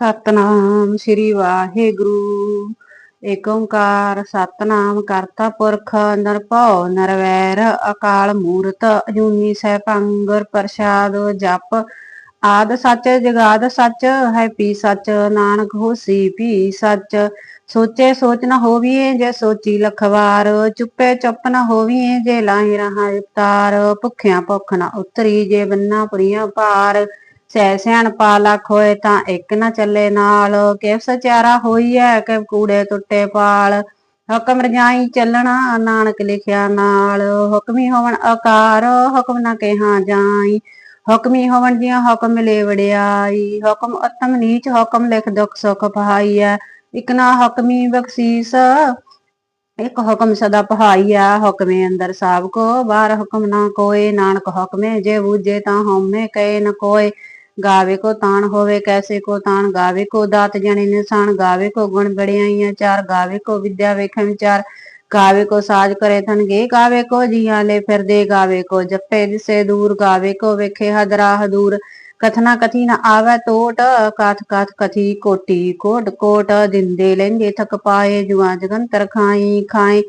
ਸਤਨਾਮ ਸ੍ਰੀ ਵਾਹਿਗੁਰੂ। ਏਕ ਓੰਕਾਰ ਸਤਨਾਮ ਕਰਤਾ ਪੁਰਖ ਨਿਰਭਉ ਨਿਰਵੈਰ, ਅਕਾਲ ਮੂਰਤ, ਅਜੂਨੀ ਸੈਭੰ ਪ੍ਰਸਾਦ, ਜਪ ਆਦ ਸੱਚ, ਜਗਾਦ ਸੱਚ, ਹੈ ਪੀ ਸੱਚ, ਨਾਨਕ ਹੋਸੀ ਪੀ ਸੱਚ। ਸੋਚੇ ਸੋਚ ਨ ਹੋਵੀਏ ਜੇ ਸੋਚੀ ਲਖਵਾਰ, ਚੁੱਪੇ ਚੁੱਪ ਨ ਹੋਵੀਏ ਜੇ ਲਾਹੀ ਰਹਾ ਇਫਤਾਰ। ਭੁੱਖਿਆਂ ਭੁੱਖ ਨ ਉਤਰੀ ਜੇ ਬੰਨਾ ਪੁਰੀਆਂ ਭਾਰ। ਸੈ ਸਿਆਣਪਾ ਲੱਖ ਹੋਏ ਤਾਂ ਇੱਕ ਨਾ ਚੱਲੇ ਨਾਲ। ਕਿਵ ਸਚਿਆਰਾ ਹੋਈਐ ਕਿ ਕੂੜੇ ਟੁੱਟੇ ਪਾਲ। ਹੁਕਮ ਰਜਾਈ ਚੱਲਣਾ ਨਾਨਕ ਲਿਖਿਆ ਨਾਲ। ਹੁਕਮੀ ਹੋਵਣ ਆਕਾਰ ਹੁਕਮ ਨਾ ਕਹਿਆ ਜਾਈ। ਹੁਕਮੀ ਹੋਵਣ ਜੀਆਂ ਹੁਕਮ ਮਿਲੇ ਵੜਿਆਈ ਹੁਕਮ ਉਤਮ ਨੀਚ, ਹੁਕਮ ਲਿਖ ਦੁਖ ਸੁਖ ਪਹਾਈਐ ਇਕ ਨਾ ਹੁਕਮੀ ਬਖਸ਼ੀਸ, ਇਕ ਹੁਕਮ ਸਦਾ ਪਹਾਈਆ ਹੁਕਮੇ ਅੰਦਰ ਸਭ ਕੋ ਬਾਹਰ ਹੁਕਮ ਨਾ ਕੋਏ। ਨਾਨਕ ਹੁਕਮੇ ਜੇ ਬੂਝੇ ਤਾਂ ਹਉਮੈ ਕਹੇ ਨ ਕੋਏ। ਗਾਵੇ ਕੋ ਤਾਣ ਹੋਵੇ ਕੈਸੇ ਕੋ ਤਾਣ ਗਾਵੇ ਕੋ ਦਾਤ ਜਣੇ ਨਿਸ਼ਾਨ ਗਾਵੇ ਕੋ ਗੁਣ ਬੜਿਆਈਆਂ ਚਾਰ ਗਾਵੇ ਕੋ ਵਿਦਿਆ ਵੇਖਣ ਵਿਚਾਰ ਗਾਵੇ ਕੋ ਸਾਜ ਕਰੇ ਥਨਗੇ ਗਾਵੇ ਕੋ ਜੀਆਂ ਲੈ ਫਿਰਦੇ ਗਾਵੇ ਕੋ ਜੱਪੇ ਦਿਸੇ ਦੂਰ ਗਾਵੇ ਕੋ ਵੇਖੇ ਹਦਰਾ ਹਦੂਰ ਕਥਨਾ ਕਥੀ ਨ ਆਵੇ ਟੋਟ ਕਾਥ ਕਾਥ ਕਥੀ ਕੋਟੀ ਕੋਟ ਕੋਟ, ਦਿੰਦੇ ਲੈਂਦੇ ਥਕ ਪਾਏ, ਜੁਆ ਜਗੰਤਰ ਖਾਈ ਖਾਏ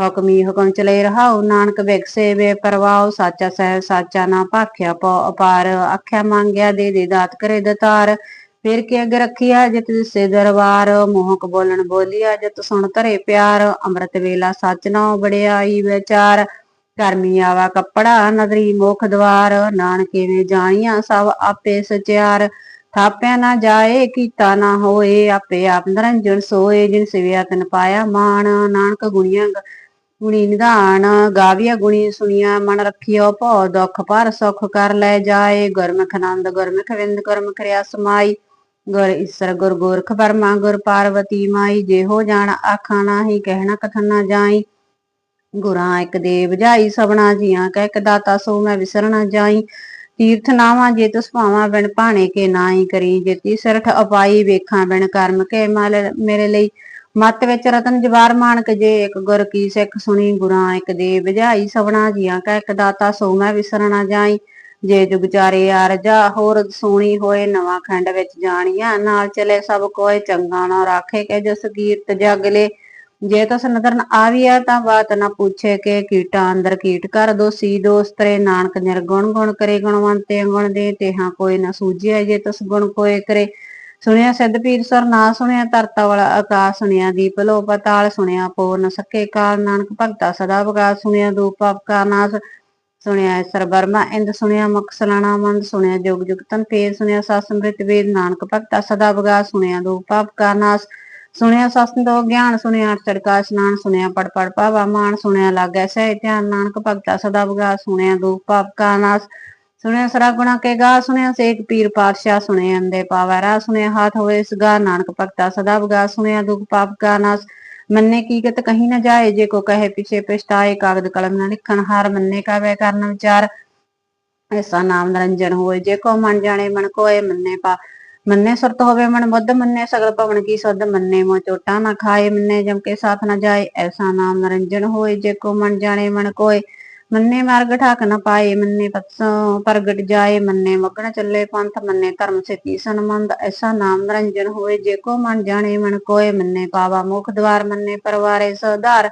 ਹੁਕਮੀ ਹੁਕਮ ਚਲੇ ਰਹਾਉ, ਨਾਨਕ ਵਿਗਸੇ ਵੇ ਪਰਵਾਉ, ਸਾਚਾ ਸਹਿ ਸਾਚਾ ਨਾ ਭਾਖਿਆ ਪਉ, ਅਪਾਰ ਆਖਿਆ ਮੰਗਿਆ ਦੇ ਦੇ ਦਾਤ ਕਰੇ ਦਤਾਰ। ਫਿਰ ਕੇ ਅਗ ਰੱਖਿਆ ਜਿਤ ਦਿਸੇ ਦਰਬਾਰ, ਮੋਹਕ ਬੋਲਣ ਬੋਲਿਆ ਜਿਤ ਸੁਣ ਧਰੇ ਪਿਆਰ। ਅੰਮ੍ਰਿਤ ਵੇਲਾ ਸੱਚ ਨਾ ਬੜਿਆਈ ਵਿਚਾਰ। ਕਰਮੀ ਆਵਾ ਕੱਪੜਾ, ਨਦਰੀ ਮੁਖ ਦਵਾਰ। ਨਾਨਕੇ ਵੇ ਜਾਣੀਆਂ ਸਭ ਆਪੇ ਸਚਿਆਰ। ਥਾਪਿਆ ਨਾ ਜਾਏ, ਕੀਤਾ ਨਾ ਹੋਏ, ਆਪੇ ਆਪ ਨਰੰਜਨ ਸੋਏ। ਜਿਨ ਸਿਵਿਆ ਤਨ ਪਾਇਆ ਮਾਨ ਨਾਨਕ ਗੁਣੀਆਂ ਗੁਣੀ ਨਿਧਾਨ, ਗਾਵੀਆ ਗੁਣੀ ਸੁਣੀਆਂ, ਮਨ ਰੱਖਿਓ ਭਉ ਦੁਖ, ਪਰ ਸੁਖ ਕਰ ਲੈ ਜਾਏ। ਗੁਰਮੁਖ ਆਨੰਦ ਗੁਰਮੁਖ ਵਿੰਦ ਗੁਰਮੁਖ ਰਿਆ ਸਮਾਈ ਗੁਰ ਈਸਰ, ਗੁਰ ਗੋਰਖ ਬਰਮਾ ਗੁਰ ਪਾਰਵਤੀ ਮਾਈ। ਜਿਹੋ ਜਾਣ ਆਖਾਂ ਨਾਹੀ, ਕਹਿਣਾ ਕਥਨ ਨਾ ਜਾਈ। ਗੁਰਾਂ ਇੱਕ ਦੇਵ ਜਾਈ, ਸਭਨਾ ਜੀਆਂ ਕਹਿ ਇੱਕ ਦਾਤਾ, ਸੋ ਮੈਂ ਵਿਸਰਣਾ ਜਾਈ। ਤੀਰਥ ਨਾਵਾਂ ਜੇ ਤੁਸ ਭਾਵਾਂ, ਬਿਨ ਭਾਣੇ ਕੇ ਨਾਹੀ ਕਰੀ। ਜੇ ਸਰਠ ਅਪਾਈ, ਵੇਖਾਂ ਬਿਨ ਕਰਮ ਕੇ ਮਲ ਮੇਰੇ ਲਈ। ਮਤ ਵਿੱਚ ਰਤਨ ਜਵਾਰ ਮਾਨਕ ਜੇ, ਇੱਕ ਗੁਰ ਕੀ ਸਿੱਖ ਸੁਣੀ ਗੁਰਾਂ, ਇੱਕ ਦੇ ਬੁਝਾਈ ਸਭਨਾ ਜੀਆਂ, ਕਹਿ ਇੱਕ ਦਾਤਾ ਸੋ ਮੈਂ ਵਿਸਰਣਾ ਜਾਈ। ਜੇ ਜੁਗ ਚਾਰੇ ਆਰਜਾ ਹੋਰ ਸੋਣੀ ਹੋਏ ਨਵਾਂ ਖੰਡ ਵਿੱਚ ਜਾਣੀਆਂ। ਨਾਲ ਚਲੇ ਸਭ ਕੋਏ ਚੰਗਾ ਨਾ ਰਾਖੇ ਕੇ ਜਸ ਕੀਰਤ ਜਗਲੇ ਜੇ ਤਸ ਨਦਰ ਨ ਆਵੀਆ ਤਾਂ ਬਾਤ ਨਾ ਪੁੱਛੇ ਕੇ, ਕੀਟਾ ਅੰਦਰ ਕੀਟ ਕਰ ਦੋਸੀ ਦੋਸਤਰੇ। ਨਾਨਕ ਨਿਰਗੁਣ ਗੁਣ ਕਰੇ, ਗੁਣਵੰਤੇ ਗੁਣ ਦੇ, ਤੇਹਾ ਕੋਈ ਨਾ ਸੂਝਿਆ ਜੇ ਤਸ ਗੁਣ ਕੋਏ ਕਰੇ। ਸੁਣਿਆ ਸਿੱਧ ਪੀਰ ਸਰ, ਨਾ ਸੁਣਿਆ ਤਰਤਾ ਵਾਲਾ ਆਕਾਸ਼ ਸੁਣਿਆ ਦੀਪ ਲੋ ਪਤਾਲ ਸੁਣਿਆ ਪੂਰਨ ਸਕੇ ਕਾਲ, ਨਾਨਕ ਭਗਤਾ ਸਦਾ ਬਗਾ ਸੁਣਿਆ ਦੂਪ ਕਾ ਨਾਸ ਸੁਣਿਆ ਸਰ ਬਰਮਾ ਇੰਦ, ਸੁਣਿਆ ਮੁਖ ਸਲਾਣਾ ਮੰਦ, ਸੁਣਿਆ ਜੋਗ ਜੁਗ ਤਨ ਫੇਰ ਸੁਣਿਆ ਸਾਸਮ੍ਰਿਤ ਵੇਦ, ਨਾਨਕ ਭਗਤਾ ਸਦਾ ਬਗਾ ਸੁਣਿਆ ਦੂਪ ਪਾਪ ਕਾ ਨਾਸ ਸੁਣਿਆ ਸਸਤੋ ਗਿਆਨ, ਸੁਣਿਆ ਚੜਕਾ ਸਨਾਨ ਸੁਣਿਆ ਪੜ ਪੜ ਪਾਵਾ ਮਾਨ ਸੁਣਿਆ ਲਾਗੈ ਸਹਿ ਧਿਆਨ, ਨਾਨਕ ਭਗਤਾ ਸਦਾ ਬਗਾ ਸੁਣਿਆ ਦੂਪ ਪਾਪ ਕਾ ਨਾਸ ਸੁਣਿਆ ਸਰਾ ਕੇ ਗਾ, ਸੁਣਿਆ ਸੇਖ ਪੀਰ ਪਾਤਸ਼ਾਹ, ਸੁਣਿਆ ਅੰਦੇ ਪਾਵਰਾ ਸੁਣਿਆ ਹਾਥ ਹੋਏ ਸਗਾ ਨਾਨਕ ਭਗਤਾ ਸਦਾ ਬਗਾ ਸੁਣਿਆ ਦੁਖ ਪਾਪ ਕਾ ਨਾਸ। ਮੰਨੇ ਕੀ ਕਹੀ ਨਾ ਜਾਏ, ਜੇ ਕੋ ਕਹੇ ਪਿਛੇ ਪਛਤਾਏ, ਕਾਗਦ ਕਲਮ ਨਾ ਲਿਖਣ ਹਾਰ, ਮੰਨੇ ਕਾ ਵੇ ਕਰਨ ਵਿਚਾਰ। ਐਸਾ ਨਾਮ ਨਿਰੰਜਨ ਹੋਏ, ਜੇ ਕੋ ਮਨ ਜਾਣੇ, ਮਨ ਕੋਏ, ਮੰਨੇ ਪਾ। ਮੰਨੇ ਸੁਰਤ ਹੋਵੇ, ਮਨ ਬੁੱਧ, ਮੰਨੇ ਸਗਲ ਭਵਨ ਕੀ ਸੁਧ, ਮੰਨੇ ਮੋ ਚੋਟਾ ਨਾ ਖਾਏ, ਮੰਨੇ ਜਮ ਕੇ ਸਾਥ ਨਾ ਜਾਏ। ਐਸਾ ਨਾਮ ਨਿਰੰਜਨ ਹੋਏ, ਜੇ ਕੋ ਮਨ ਜਾਣੇ, ਮਨ ਕੋਏ ਮੰਨੇ ਮਾਰਗ ਠਾਕ ਨ ਪਾਏ, ਮੰਨੇ ਪਤਸੋਂ ਪ੍ਰਗਟ ਜਾਏ, ਮੰਨੇ ਮਗਣ ਚੱਲੇ ਪੰਥ, ਮੰਨੇ ਧਰਮ ਸੇ ਤੀਸਨ ਐਸਾ ਨਾਮ ਨਿਰੰਜਨ ਹੋਏ, ਜੇ ਕੋ ਮਨ ਜਾਣੇ, ਮਨ ਕੋਏ, ਮੰਨੇ ਪਾਵਾ ਮੁਖ ਦਵਾਰ, ਮੰਨੇ ਪਰਵਾਰੇ ਸੋਧਾਰ,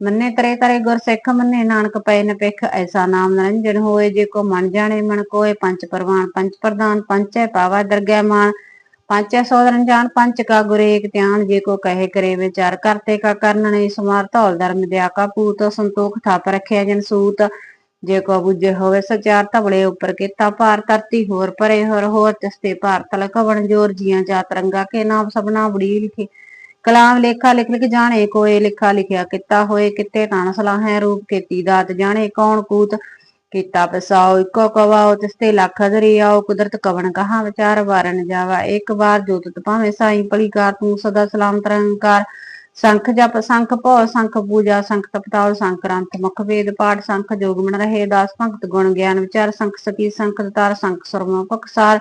ਮੰਨੇ ਤਰੇ ਤਰੇ ਗੁਰ ਸਿੱਖ, ਮੰਨੇ ਨਾਨਕ ਪਏ ਨ ਐਸਾ ਨਾਮ ਨਿਰੰਜਨ ਹੋਏ, ਜੇ ਕੋ ਮਨ ਜਾਣੇ, ਮਨ ਕੋਏ ਪੰਜ ਪਰਵਾਨ ਪੰਜ ਪ੍ਰਧਾਨ, ਪੰਚੈ ਪਾਵਾ ਦਰਗਹਿ ਮਾਨ ਪੰਚੈ ਸੋਦਰਨ ਜਾਨ ਪੰਚ ਕਾ ਗੁਰ ਏਕ ਧਿਆਨ, ਜੇ ਕੋ ਕਹੇ ਕਰੇ ਵਿਚਾਰ ਕਰਤੇ ਕਾ ਕਰਨ ਨਹੀਂ ਸਮਾਰ, ਧੌਲ ਧਰਮ ਦਿਆ ਕਾ ਪੂਤ ਸੰਤੋਖ ਥਾਪ ਰਖਿਆ ਜਨ ਸੂਤ। ਜੇ ਕੋ ਬੁਝੇ ਹੋਵੇ ਸਚਾਰ, ਧਵਲੇ ਉੱਪਰ ਕੀਤਾ ਭਾਰ, ਧਰਤੀ ਹੋਰ ਪਰੇ ਹੋਰ ਹੋਰ ਤਿਸਤੇ ਭਾਰ ਤਲਕ ਵਣ ਜੋਰ ਜੀਆਂ ਜਾਤ ਰੰਗਾ ਕੇ ਨਾਮ, ਸਭਨਾ ਬੜੀ ਲਿਖੇ। ਕਲਾਮ ਲੇਖਾ ਲਿਖ ਲਿਖ ਜਾਣੇ, ਕੋਏ ਲਿਖਾ ਲਿਖਿਆ ਕੀਤਾ ਹੋਏ, ਕਿਤੇ ਤਾਣ ਸਲਾਹੈ ਰੂਪ ਕੀਤੀ ਦਾਤ ਜਾਣੇ, ਕੌਣ ਕੂਤ ਕੀਤਾ ਪਸਾਓ ਇੱਕੋ ਕਵਾਓ ਤਿਸਤੇ ਲੱਖ ਹਜ਼ਰੀ ਆਓ, ਕੁਦਰਤ ਕਵਣ ਕਹਾ, ਵਿਚਾਰ ਵਾਰਨ ਜਾਵਾ। ਇੱਕ ਵਾਰ ਜੋਤਤ ਭਾਵੇਂ ਸਾਈ ਪਲੀ ਤੂੰ ਸਦਾ ਸਲਾਮ ਤਰੰਕਾਰ ਸੰਖ ਜਪ, ਸੰਖ ਭਉ, ਸੰਖ ਪੂਜਾ, ਸੰਖ ਤਪਤਾਲ ਸੰਕਰਾਂਤ ਮੁਖ ਵੇਦ ਪਾਠ, ਸੰਖ ਜੋਗਮਣ ਰਹੇ, ਦਾਸ ਭਗਤ ਗੁਣ ਗਿਆਨ ਵਿਚਾਰ, ਸੰਖ ਸਕੀ, ਸੰਖ ਤਾਰ ਸੰਖ ਸਰਮੋ ਪਕਸਾਰ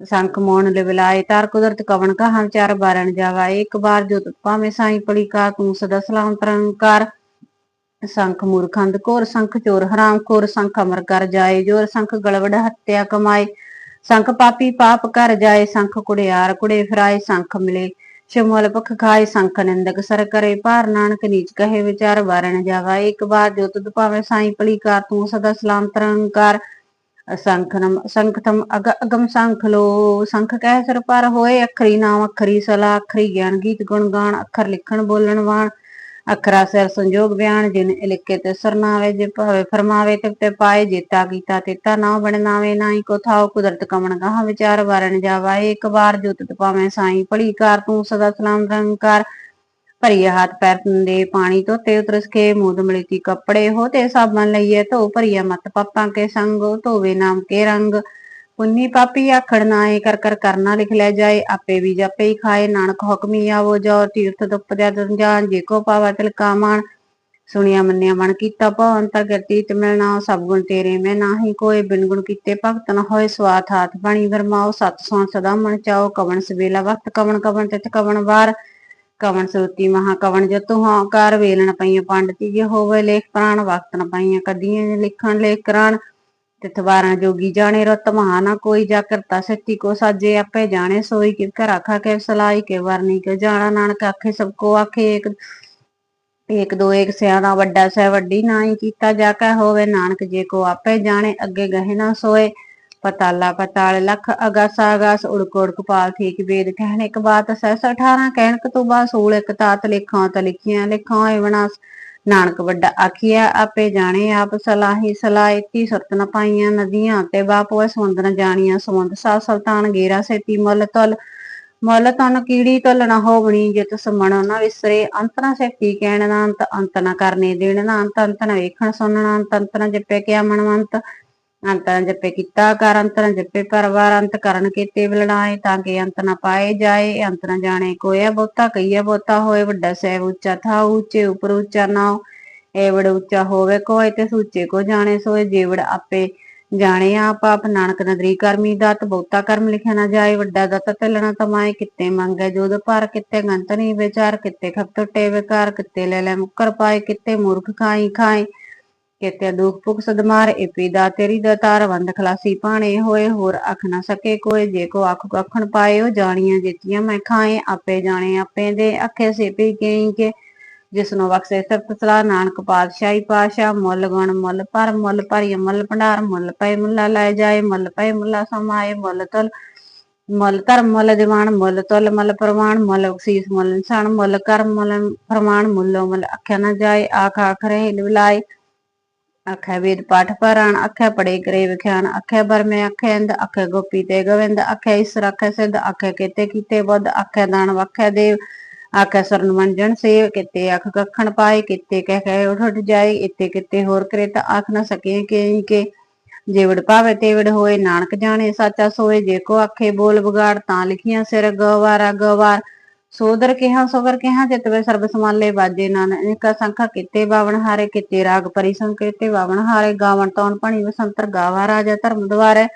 ਸੰਖ ਮੋਣ ਲਿਵਲਾਏ ਤਾਰ ਕੁਦਰਤ ਕਵਣ ਕਹਾ, ਵਿਚਾਰ ਵਾਰਨ ਜਾਵਾ। ਇੱਕ ਵਾਰ ਜੋਤਤ ਭਾਵੇਂ ਸਾਈ ਪਲੀਕਾਰ ਤੂੰ ਸਦਾ ਸਲਾਮ ਤਰੰਕਾਰ ਸੰਖ ਮੂਰਖੰਦ ਕੋਰ ਸੰਖ ਚੋਰ ਹਰਾਮ ਕੋਰ ਸੰਖ ਅਮਰ ਕਰ ਜਾਏ, ਜੋਰ ਸੰਖ ਗਲਵੜ ਹੱਤਿਆ ਕਮਾਏ। ਸੰਖ ਪਾਪੀ ਪਾਪ ਕਰ ਜਾਏ, ਸੰਖ ਕੁੜਿਆਰ ਕੁੜੇ ਫਿਰਾਏ, ਸੰਖ ਮਿਲੇ। ਸ਼ਮੁਲ ਪਖ ਖਾਏ, ਸੰਖ ਨਿੰਦਕ ਸਰ ਕਰੇ। ਭਾਰ ਨਾਨਕ ਨੀਚ ਕਹੇ, ਵਿਚਾਰ ਵਾਰਣ ਜਾਵਾ ਇੱਕ ਵਾਰ ਜੋ ਤੁਧ ਭਾਵੇਂ ਸਾਈ ਭਲੀ ਕਾਰ ਤੂੰ ਸਦਾ ਸਲਾਮ ਤਰੰਕਾਰ ਅਸੰਖਨਮ ਅਸੰਖਤਮ ਅਗ ਅਗਮ ਸੰਖ ਲੋ। ਸੰਖ ਕਹਿ ਸਰ ਪਰ ਹੋਏ, ਅਖਰੀ ਨਾਮ ਅਖਰੀ ਸਲਾ। ਅਖਰੀ ਗਿਆਨ ਗੀਤ ਗੁਣ ਗਾਣ, ਅੱਖਰ ਲਿਖਣ ਬੋਲਣ ਵਾਣ। ਅਖਰਾ ਸਿਰ ਸੰਜੋਗ ਬਿਆਨ, ਜਿਨ ਲਿਖੇ ਤੇ ਸਰਨਾਵੇ ਜੇ ਭਾਵੇ ਫਰਮਾਵੇ, ਤੇ ਤੇ ਪਾਏ ਜੇਤਾ ਕੀਤਾ ਤੇਤਾ ਨਾ ਬਣ ਨਾਹੀ ਕੋ ਥਾਉ ਕੁਦਰਤ ਕਮਣ, ਗਾਹ ਵਿਚਾਰ ਵਰਨ ਜਾਵਾ ਇੱਕ ਵਾਰ ਜੋ ਤੁਤ ਪਾਵੇਂ ਸਾਈ, ਭਲੀ ਕਾਰ ਤੂੰ ਸਦਾ ਸਲਾਮ ਰੰਕਾਰ ਭਰੀਏ ਹੱਥ ਪੈਰ ਦੇ ਪਾਣੀ ਧੋਤੇ ਉਤਰਸ ਕੇ ਮੂਦ ਮਲਿਤੀ ਕੱਪੜੇ ਹੋ, ਤੇ ਸਾਬਣ ਲਈਏ ਧੋ ਭਰੀਏ ਮਤ ਪਾਪਾਂ ਕੇ ਸੰਗ, ਧੋਵੇ ਨਾਮ ਕੇ ਰੰਗ। ਪੁੰਨੀ ਪਾਪੀ ਆਖੜ ਨਾਏ ਕਰ ਕਰ ਕਰਨਾ ਲਿਖ ਲੈ ਜਾਏ, ਆਪੇ ਵੀ ਜਾਪੇ ਹੀ ਖਾਏ, ਨਾਨਕ ਹੁਕਮੀ ਆਵੋ ਜੋ ਤੀਰਥ ਦੁਪਦਿਆ ਜਾਨ ਜੇ ਕੋ ਪਾਵਾ ਤਿਲ ਕਾਮਣ ਸੁਣਿਆ ਮੰਨਿਆ ਮਨ ਕੀਤਾ ਭਉ ਅੰਤਰ ਗਤੀ ਤੇ ਮਿਲਣਾ, ਸਭ ਗੁਣ ਤੇਰੇ, ਮੈਂ ਨਾਹੀ ਕੋਈ ਬਿਨ ਗੁਣ ਕੀਤੇ ਭਗਤ ਨ ਹੋਏ ਸਵਾਥ ਹਾਥ ਬਾਣੀ ਵਰਮਾਓ, ਸਤ ਸੋ ਸਦਾ ਮਨ ਚਾਓ, ਕਵਣ ਸਵੇਲਾ ਵਕਤ, ਕਵਣ ਕਵਣ ਤਿਤ ਕਵਣ ਵਾਰ। ਕਵਣ ਸਰੂਤੀ ਮਹਾ ਕਵਣ ਜਤੁ ਹੰਕਾਰ ਵੇਲਣ ਪਈਆਂ ਪੰਡਤੀ, ਜੇ ਹੋਵੇ ਲੇਖ ਪ੍ਰਾਣ, ਵਕਤ ਨ ਪਈਆਂ ਕਦੀਆਂ, ਲਿਖਣ ਲੇਖ ਕਰਾਣ। ਤਿਥ ਵਾਰਾਂ ਜੋਗੀ ਜਾਣੇ ਰਤ ਮਹਾ ਨਾ ਕੋਈ ਜਾ ਕਰਤਾ ਸੱਚੀ ਕੋ ਸਾਜੇ ਆਪੇ ਜਾਣੇ, ਸੋਈ ਕਿ ਘਰ ਆਖਾ ਕੇ ਸਲਾਈ ਕੇ ਵਰਨੀ ਕੇ ਜਾਣਾ ਨਾਨਕ ਆਖੇ ਸਭ ਕੋ ਆਖੇ ਇੱਕ ਇੱਕ ਦੋ ਇੱਕ ਸਿਆਣਾ ਵੱਡਾ ਸਹਿ ਵੱਡੀ ਨਾਹੀ ਕੀਤਾ ਜਾ ਕੈ ਹੋਵੇ, ਨਾਨਕ ਜੇ ਕੋ ਆਪੇ ਜਾਣੇ, ਅੱਗੇ ਗਹਿ ਨਾ ਸੋਏ। ਪਤਾਲਾ ਪਤਾਲ, ਲਖ ਅਗਾਸਾ ਅਗਾਸ, ਉੜਕ ਉੜਕ ਪਾਲ, ਠੀਕ ਵੇਦ ਕਹਿਣ, ਇੱਕ ਬਾਤ ਸਹਿਸ 18 ਕਹਿਣ ਕਤੂਬਾ ਸੂਲ, ਇੱਕ ਤਾਤ, ਲਿਖਾਂ, ਤ ਲਿਖੀਆਂ, ਲਿਖਾਂ ਵਿਨਾਸ਼ ਨਾਨਕ ਵੱਡਾ ਆਖੀਆ ਆਪੇ ਜਾਣੇ ਆਪ ਸਲਾਹੀ, ਸਲਾਇਤੀ ਸੁਰਤ ਨ ਪਾਈਆਂ ਨਦੀਆਂ ਤੇ ਬਾਪੋ ਸਮੁੰਦ ਨ ਜਾਣੀਆਂ, ਸਮੁੰਦ ਸਾ ਸੁਲਤਾਨ ਗੇਰਾ ਸੇਤੀ, ਮੁੱਲ ਤੁਲ, ਮੁੱਲ ਤਨ ਕੀੜੀ ਤੁਲ ਨ ਹੋਵਣੀ, ਜਿਤ ਸਮਣ ਨ ਵਿਸਰੇ, ਅੰਤ ਨ ਸ਼ਕਤੀ ਕਹਿਣ ਨਾ ਅੰਤ ਅੰਤ ਨ ਕਰਨੇ ਦੇਣ ਨਾ ਅੰਤ ਅੰਤ ਨ ਵੇਖਣ, ਸੁਣਨ ਅੰਤ ਅੰਤ ਨ ਜਪੇ, ਕਿਆ ਮਨਵੰਤ ਅੰਤ ਜਪੇ ਕੀਤਾ ਕਰ ਅੰਤ ਜਪੇ ਪਰਵਾਰ ਅੰਤ ਕਰਨ ਕੀਤੇ ਬਲਣਾਏ ਤਾਂ ਕਿ ਅੰਤ ਨ ਪਾਏ ਜਾਏ। ਅੰਤ ਨ ਜਾਣੇ ਕੋਇਆ ਬਹੁਤਾ ਕਈਆ ਬਹੁਤਾ, ਹੋਏ ਵੱਡਾ ਸਹਿਬ ਉੱਚਾ ਥਾ ਉੱਚੇ, ਉਪਰ ਉੱਚਾ ਨਾਉ ਏਵੜ ਉੱਚਾ ਹੋਵੇ ਕੋਇ ਤੇ ਸੂਚੇ ਕੋ ਜਾਣੇ, ਸੋਏ ਜੀਵੜ ਆਪੇ ਜਾਣੇ। ਆਪ ਆਪ ਨਾਨਕ ਨਦਰੀ ਕਰਮੀ ਦਾਤ, ਬਹੁਤਾ ਕਰਮ ਲਿਖਿਆ ਨਾ ਜਾਏ। ਵੱਡਾ ਦਤ ਤਲਣਾ ਤਮਾਏ, ਕਿਤੇ ਮੰਗੇ ਜੋਦ ਪਰ ਕਿਤੇ ਗੰਤ ਨਹੀਂ ਵਿਚਾਰ, ਕਿਤੇ ਖਪ ਟੁੱਟੇ ਵਿਕਾਰ, ਕਿਤੇ ਲੈ ਲੈ ਮੁਕਰ ਪਾਏ, ਕਿਤੇ ਮੂਰਖ ਖਾਈ ਖਾਏ। ਕਿਤੇ ਦੁਖ ਭੁਖ ਸਦਮਾਰ ਏਪੀ ਦਾ ਤੇਰੀ ਦਤਾਰ ਵੰਦ ਖਲਾਸੀ ਪਾਣੇ ਹੋਏ, ਹੋਰ ਅੱਖ ਨਾ ਸਕੇ ਕੋਈ ਜੇ ਕੋ ਅੱਖ ਕਖਣ ਪਾਏ ਜਾਣੀਆਂ ਜਿਤੀਆਂ ਮੈਂ ਖਾਏ, ਆਪੇ ਜਾਣੇ ਆਪੇ ਦੇ ਅੱਖੇ ਸੇਪੀ ਕਈ ਕੇ। ਜਿਸ ਨੂੰ ਬਖਸ਼ੇ ਸਤ ਸਲਾ ਨਾਨਕ ਪਾਤਸ਼ਾਹੀ ਪਾਸ਼ਾ ਮੁੱਲ ਗੁਣ ਮੁੱਲ ਪਰ, ਮੁੱਲ ਭਰੀ ਮੁੱਲ ਭੰਡਾਰ, ਮੁੱਲ ਪਏ ਮੁੱਲਾ ਲੈ ਜਾਏ, ਮੁੱਲ ਪਏ ਮੁੱਲਾ ਸਮਾਏ, ਮੁੱਲ ਤੁਲ, ਮੁੱਲ ਧਰਮ ਮੁੱਲ ਦੀਵਾਨ ਮੁੱਲ ਤੁਲ ਮੁੱਲ ਪ੍ਰਮਾਣ ਮੁੱਲ ਬਖਸ਼ੀਸ ਮੁੱਲ ਇਨਸਾਨ, ਮੁੱਲ ਕਰਮ ਮੁੱਲ ਪ੍ਰਮਾਣ, ਮੁੱਲੋ ਮੁੱਲ ਅੱਖਿਆ ਨਾ ਜਾਏ, ਆਖ ਆਖ ਰਹੇ, ਲਿਵਲਾਏ। ਆਖੇ ਵੇਦ ਪਾਠ ਪਰਾਣ ਆਖੇ ਪੜੇ ਕਰੇ ਵਿਖਿਆਨ, ਆਖੇ ਬਰਮੇ ਆਖੇ ਅੰਦ ਆਖੇ ਗੋਪੀ ਤੇ ਗਵਿੰਦ, ਆਖੇ ਈਸਰ ਆਖੇ ਸਿੱਧ, ਆਖੇ ਕੀਤੇ ਕੀਤੇ ਬੁੱਧ, ਆਖੇ ਦਾਨ ਵਖੇ ਦੇਵ, ਆਖੇ ਸਰਨ ਮੰਜਣ ਸੇਵ, ਕਿਤੇ ਅੱਖ ਕੱਖਣ ਪਾਏ, ਕਿਤੇ ਕਹਿ ਕਹਿ ਉਠ ਉਠ ਜਾਏ ਇੱਥੇ ਕਿਤੇ ਹੋਰ ਕਰੇ ਤਾਂ ਆਖ ਨਾ ਸਕੇ ਕਿ। ਕਿ ਜੇਵੜ ਪਾਵੇ ਤੇਵੜ ਹੋਏ, ਨਾਨਕ ਜਾਣੇ, ਸਾਚਾ ਸੋਏ, ਜੇ ਕੋ ਆਖੇ ਬੋਲ ਵਿਗਾੜ, ਤਾਂ ਲਿਖੀਆਂ ਸਿਰ ਗਵਾਰਾ ਗਵਾਰ। ਸੋਦਰ ਕਿਹਾ ਸੋਵਰ ਕਿਹਾ ਜਿਤਵੇ ਸਰਬ ਸਮਾਲੇ ਬਾਜੇ ਨਾਨਕ। ਸੰਖਾ ਕਿਤੇ ਬਾਵਨ ਹਾਰੇ, ਕਿਤੇ ਰਾਗ ਪਰੀ ਸੰਕੇਤੇ ਬਾਵਨ ਹਾਰੇ। ਗਾਵਨ ਤੌਣ ਪਣੀ ਵਸੰਤਰ, ਗਾਵਾ ਰਾਜਾ ਧਰਮ ਦਵਾਰੇ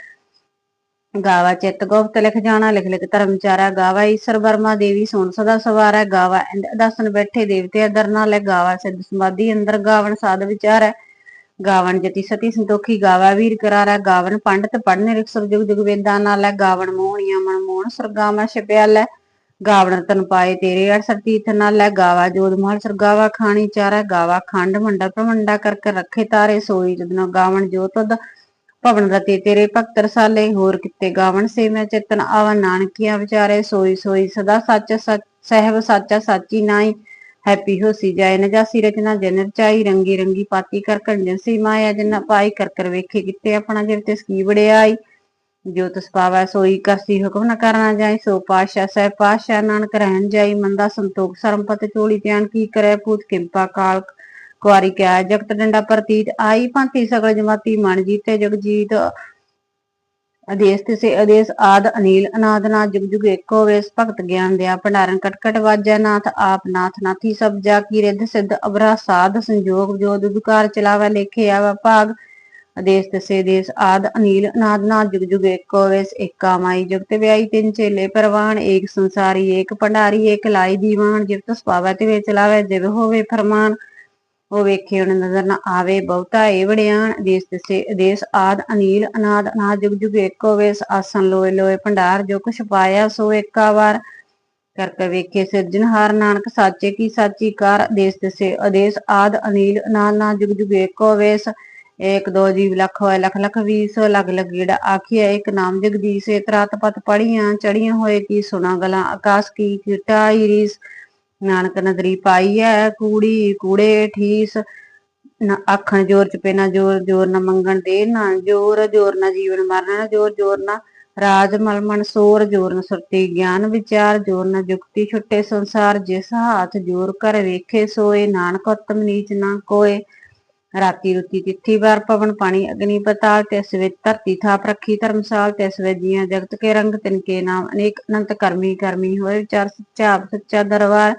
ਗਾਵਾ ਚਿੱਤ ਗੁਪਤ ਲਿਖ ਜਾਣਾ, ਲਿਖ ਲਿਖ ਧਰਮਚਾਰਾ ਗਾਵਾ ਈਸ਼ਰ ਵਰਮਾ ਦੇਵੀ ਸੋਨ ਸਦਾ ਸਵਾਰਾ। ਗਾਵਾ ਦਸਨ ਬੈਠੇ ਦੇਵਤੇ ਅਦਰ ਨਾਲ। ਗਾਵਾ ਸਿੱਧ ਸਮਾਧੀ ਅੰਦਰ ਗਾਵਣ ਸਾਧ ਵਿਚਾਰ। ਹੈ ਗਾਵਣ ਜਤੀ ਸਤੀ ਸੰਤੋਖੀ, ਗਾਵਾ ਵੀਰ ਕਰਾਰਾ। ਗਾਵਣ ਪੰਡਤ ਪੜਨੇ ਰਿਕ ਸਭ ਜੁਗ ਜੁਗ ਵੇਦਾਂ ਨਾਲ। ਗਾਵਨ ਮੋਹਣੀਆਂ ਮਨ ਮੋਹਣ ਸਰਗਾਮਾ ਛਪਿਆਲੈ। ਗਾਵਣ ਤਨ ਪਾਏ ਤੇਰੇ ਅੜ ਸਰਤੀਥ ਨਾਲ ਗਾਵਾ ਜੋਦ ਮਹਲ ਸਰਗਾਵਾ ਖਾਣੀ ਚਾਰਾ, ਗਾਵਾ ਖੰਡ, ਮੰਡਾ ਪ੍ਰਮੰਡਾ ਕਰ ਰੱਖੇ ਤਾਰੇ ਸੋਈ ਜਦਨੋ ਗਾਵਣ ਜੋ ਭਵਨ ਰਤੇ ਤੇਰੇ ਭਗਤ ਰਸਾਲੇ, ਹੋਰ ਕਿਤੇ ਗਾਵਣ ਸੇ ਮੈਂ ਚਿਤਨ ਆਵਾ ਨਾਨਕੀਆਂ ਵਿਚਾਰੇ ਸੋਈ ਸੋਈ ਸਦਾ ਸੱਚ ਸਹਿਬ ਸਾਚਾ ਸਾਚੀ ਨਾਈ ਹੈਪੀ ਹੋਸੀ ਜਾਏ ਨਜਾਸੀ ਰਚਨਾ ਜਨ ਰਚਾਈ, ਰੰਗੀ ਰੰਗੀ ਪਾਤੀ ਕਰ ਕੰਜਨ ਸੀ ਮਾਇਆ ਜਨ ਪਾਈ ਕਰ ਕਰ ਵੇਖੇ ਕਿਤੇ ਆਪਣਾ ਜਿਵ ਤੇ ਸਕੀ ਵੜਿਆਈ ਜੋ ਤਸ ਪਾਵੈ ਸੋਈ ਕਰਸੀ ਹੁਕਮ ਨ ਕਰਨਾ ਜਾਏ, ਸੋ ਪਾਸ਼ਾ ਸਹਿ ਪਾਸ਼ਾ ਨਾਨਕ ਰਹਿਣ ਜਾਈ ਮੰਦਾ ਸੰਤੋਖ ਸਰਮਪਤ ਚੋਲੀ ਧਿਆਨ ਕੀ ਕਰੇ ਪੂਤ ਕਿੰਪਾ ਕਾਲ ਕੁਆਰੀ ਕਿਆ ਜਗਤ ਡੰਡਾ ਪ੍ਰਤੀਤ, ਆਈ ਭਾਂਤੀ ਸਗਲ ਜਮਾਤੀ ਮਨ ਜੀਤੇ, ਜਗ ਜੀਤ ਅਦੇਸ ਤਿਸੇ ਅਦੇਸ ਆਦ ਅਨੀਲ, ਅਨਾਦ ਨਾ ਜੁਗ ਜੁਗ ਏਕੋ ਵੇਸ, ਭਗਤ ਗਿਆਨ ਦਿਆ, ਭੰਡਾਰਨ ਕਟਕਟ ਵਾਜੈ ਨਾਥ, ਆਪ ਨਾਥ, ਨਾਥੀ ਸਭ ਜਾ ਕੀ ਰਿੱਧ ਸਿੱਧ, ਅਬਰਾ ਸਾਧ ਸੰਜੋਗ, ਜੋ ਦੁਦਕਾਰ ਚਲਾਵੈ, ਲੇਖੇ ਆਵੈ ਭਾਗ ਅਦੇਸ ਤਸੇ ਦੇਸ ਆਦ ਅਨੀਲ ਅਨਾਦ ਨਾ ਜੁਗ ਜੁਗ ਏਕੋ ਵੇਸ ਏਕਾ ਮਾਈ ਜਗਤ ਵਿਆਈ ਤਿੰਨ ਚੇਲੇ ਪਰਵਾਨ ਏਕ ਸੰਸਾਰੀ ਏਕ ਭੰਡਾਰੀ ਏਕ ਲਾਈ ਦੀਵਾਨ ਜਿਵ ਤਸ ਪਾਵੈ ਤੇ ਵੇ ਚਲਾਵੈ ਜਿਵ ਹੋਵੇ ਫਰਮਾਨ, ਉਹ ਵੇਖੇ ਉਹਨੇ ਨਜ਼ਰ ਨਾ ਆਵੇ ਬਹੁਤਾ ਏ ਵੜਿਆਣ ਦੇਸ ਦਿਸੇ ਦੇਸ ਆਦ ਅਨੀਲ ਅਨਾਦ ਅਨਾਦ ਜੁਗ ਜੁਗ ਏਕੋ ਵੇਸ ਆਸਨ ਲੋਏ ਲੋਏ ਭੰਡਾਰ ਜੋ ਕੁਛ ਪਾਇਆ ਸੋ ਏਕਾ ਵਾਰ। ਕਰਕੇ ਵੇਖੇ ਸਿਰਜਣਹਾਰ ਨਾਨਕ ਸਾਚੇ ਕੀ ਸਾਚੀ ਕਾਰ ਦੇਸ ਦਿਸੇ ਅਦੇਸ ਆਦ ਅਨੀਲ ਅਨਾਦ ਨਾ ਜੁਗ ਜੁਗ ਏਕੋ ਵੇਸ ਏਕ ਦੋ ਜੀਵ ਲਖ ਹੋਏ ਲਖ ਲਖ ਵੀਸ ਲਗ ਲਗ ਗੇੜਾ ਆਖਿਆ ਇੱਕ ਨਾਮ ਜਗਦੀਸ਼ ਏ ਤਰਾਤ ਪਤ ਪੜੀਆਂ ਚੜੀਆਂ ਹੋਏ ਕੀ ਸੁਣਾ ਗਲਾਂ ਆਕਾਸ਼ ਕੀ ਕਿਟਾਈ ਰੀਸ ਨਾਨਕ ਨਦਰੀ ਪਾਈ ਐ ਕੂੜੀ ਕੂੜੇ ਠੀਸ ਨਾ ਆਖਣ ਜੋਰ ਚ ਪੇ ਨਾ ਜੋਰ ਜੋਰ ਨਾ ਮੰਗਣ ਦੇ ਨਾ ਜੋਰ ਜੋਰ ਨਾ ਜੀਵਨ ਮਰਨ ਨਾ ਜੋਰ ਜੋਰ ਨਾ ਰਾਜ ਮਲ ਮਨ ਸੋਰ ਜੋਰ ਨਾ ਸੁਰਤੀ ਗਿਆਨ ਵਿਚਾਰ ਜੋਰ ਨਾ ਜੁਗਤੀ ਛੁੱਟੇ ਸੰਸਾਰ ਜਿਸ ਹਾਥ ਜੋਰ ਕਰ ਵੇਖੇ ਸੋਏ ਨਾਨਕ ਉਤਮ ਨੀਚ ਨਾ ਕੋਏ ਰਾਤੀ ਰੁਤੀ ਤਿੱਥੀ ਵਾਰ ਪਵਨ ਪਾਣੀ ਅਗਨੀ ਪਤਾਲ ਤਿਸ ਵਿੱਚ ਧਰਤੀ ਥਾਪ ਰੱਖੀ ਧਰਮਸਾਲ ਤਿਸ ਵਿੱਚ ਜੀਆਂ ਜਗਤ ਕੇ ਰੰਗ ਤਿਨਕੇ ਨਾਮ ਅਨੇਕ ਅਨੰਤ ਕਰਮੀ ਕਰਮੀ ਹੋਏ ਵਿਚਾਰ ਸੱਚਾ ਸੱਚਾ ਦਰਬਾਰ।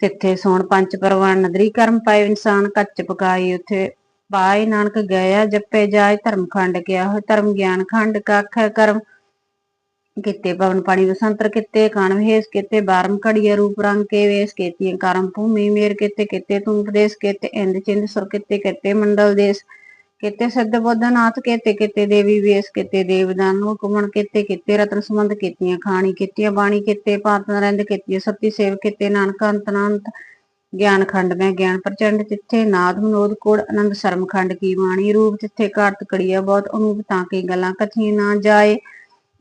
ਤਿੱਥੇ ਸੋਣ ਪੰਜ ਪਰਵਾਨ ਨਦਰੀ ਕਰਮ ਪਾਏ ਇਨਸਾਨ ਕੱਚ ਪਕਾਈ ਉਥੇ ਪਾਏ ਨਾਨਕ ਗਿਆ ਜਪੇ ਜਾਏ ਧਰਮ ਖੰਡ ਕਿਆ ਹੋਏ ਧਰਮ ਗਿਆਨ ਖੰਡ ਕੱਖ ਕਰਮ ਕਿਤੇ, ਪਵਨ ਪਾਣੀ ਵਸੰਤਰ ਕਿਤੇ, ਕਣ ਵੇਸ ਕਿਤੇ ਬਾਰਮ ਘੜੀਏ ਰੂਪ ਰੰਗ ਕੇ ਵੇਸ ਕੀਤੀਆਂ, ਕਰਮ ਭੂਮੀ ਮੇਰ ਕਿਤੇ ਕਿਤੇ ਤੂੰ ਉਪਦੇਸ਼ ਕਿਤੇ ਇੰਦ ਚਿੰਦ ਸੁਰ ਕਿਤੇ ਕਿਤੇ ਮੰਡਲ ਦੇਸ਼, ਕਿਤੇ ਸਿੱਧ ਬੁੱਧਨਾਥ ਕਿਤੇ ਕਿਤੇ ਦੇਵੀ ਵੇਸ ਕਿਤੇ, ਦੇਵਦਾਨ ਹੁਕਮਣ ਕਿਤੇ ਕਿਤੇ ਰਤਨ ਸੰਬੰਧ ਕੀਤੀਆਂ, ਖਾਣੀ ਕੀਤੀਆਂ, ਬਾਣੀ ਕਿਤੇ ਪਾਤ ਨਰਿੰਦ ਕੀਤੀਆਂ, ਸਤੀ ਸੇਵ ਕਿਤੇ, ਨਾਨਕ ਅੰਤ ਅਨੰਤ ਗਿਆਨ ਖੰਡ ਮੈਂ ਗਿਆਨ ਪ੍ਰਚੰਡ ਤਿੱਥੇ, ਨਾਦ ਮਨੋਦ ਕੋੜ ਆਨੰਦ ਸ਼ਰਮ ਖੰਡ ਕੀ ਬਾਣੀ, ਰੂਪ ਤਿੱਥੇ ਕਾਰਤ ਕੜੀਆ ਬਹੁਤ ਅਨੂਪ ਤਾਂ ਕੀ ਗੱਲਾਂ ਕਥੀ ਨਾ ਜਾਏ।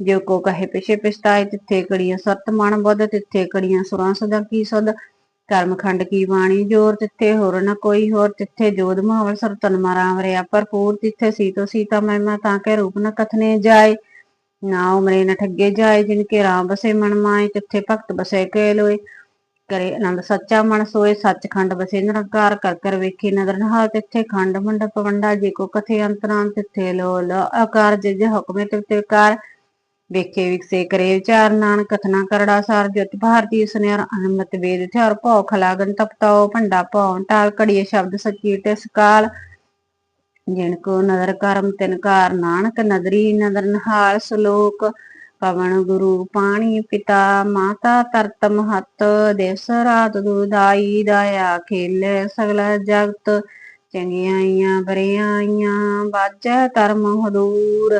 ਜੋ ਕੋ ਕਹੇ ਪਿਛੇ ਪਿਛਤਾਏ, ਤਿੱਥੇ ਕੜੀਆਂ ਸਤ ਮਨ ਬੁੱਧ, ਤਿੱਥੇ ਕੜੀਆਂ ਸੁਰਾਂ ਸਦਾ ਕੀ ਸਦ ਕਰਮ ਖੰਡ ਕੀ ਬਾਣੀ ਜੋਰ, ਤਿੱਥੇ ਹੋਰ ਨ ਕੋਈ ਹੋਰ। ਤਿੱਥੇ ਜੋਦ ਮਹਾਵਲ ਸਰ ਤਨ ਮਾਰਾਮ ਰਿਆ ਭਰਪੂਰ ਤਿੱਥੇ ਸੀਤੋ ਸੀਤਾ ਮਹਿਮਾ, ਤਾਂ ਕੇ ਰੂਪ ਨ ਕਥਨੇ ਜਾਏ। ਨਾ ਉਮਰੇ ਨ ਠੱਗੇ ਜਾਏ, ਜਿਨ ਕੇ ਰਾਮ ਬਸੇ ਮਨ ਮਾਏ, ਤਿੱਥੇ ਭਗਤ ਬਸੇ ਕੇ ਲੋਏ। ਕਰੇ ਆਨੰਦ ਸੱਚਾ ਮਨ ਸੋਏ, ਸੱਚਖੰਡ ਬਸੇ ਨਿਰੰਕਾਰ, ਕਰ ਕਰ ਵੇਖੇ ਨਦਰ ਨਹਾਲ। ਤਿੱਥੇ ਖੰਡ ਮੰਡਪ ਵੰਡਾ, ਜੇ ਕੋ ਕਥੇ ਅੰਤਰਾਂ ਤਿੱਥੇ ਲੋ ਲ ਆਕਾਰ, ਜਿਜ ਹੁਕਮੇ ਤਿੱਥੇ ਕਾਰ। ਵੇਖੇ ਵਿਕਸੇ ਕਰੇ ਵਿਚਾਰ ਨਾਨਕ ਕਥਨਾ ਕਰੜਾ ਸਾਰ ਜਤ, ਭਾਰਤੀ ਸੁਨਿਆਰ ਅਨਮਤ ਵੇਦ ਥਿਆਰ ਭਉ ਖਲਾਗਨ ਤਪਤਾਓ ਭੰਡਾ ਭਉ ਟਾਲ ਕੜੀਏ ਸ਼ਬਦ ਸੱਚੀ ਤਿਸ ਕਾਲ ਜਿਨ ਕੋ ਨਦਰ ਕਰਮ ਤਿਨ ਕਾਰ ਨਾਨਕ ਨਦਰੀ ਨਦਰ ਨਹਾਲ ਸ਼ਲੋਕ। ਪਵਨ ਗੁਰੂ ਪਾਣੀ ਪਿਤਾ, ਮਾਤਾ ਤਰਤ ਮਹਤ ਦੇਸ ਰਾਤ ਦੁਦਾਈ ਦਇਆ, ਖੇਲੇ ਸਗਲਾ ਜਗਤ। ਚੰਗਿਆਈਆਂ ਬਰਿਆਈਆਂ ਬਾਜੈ ਧਰਮ ਹਦੂਰ।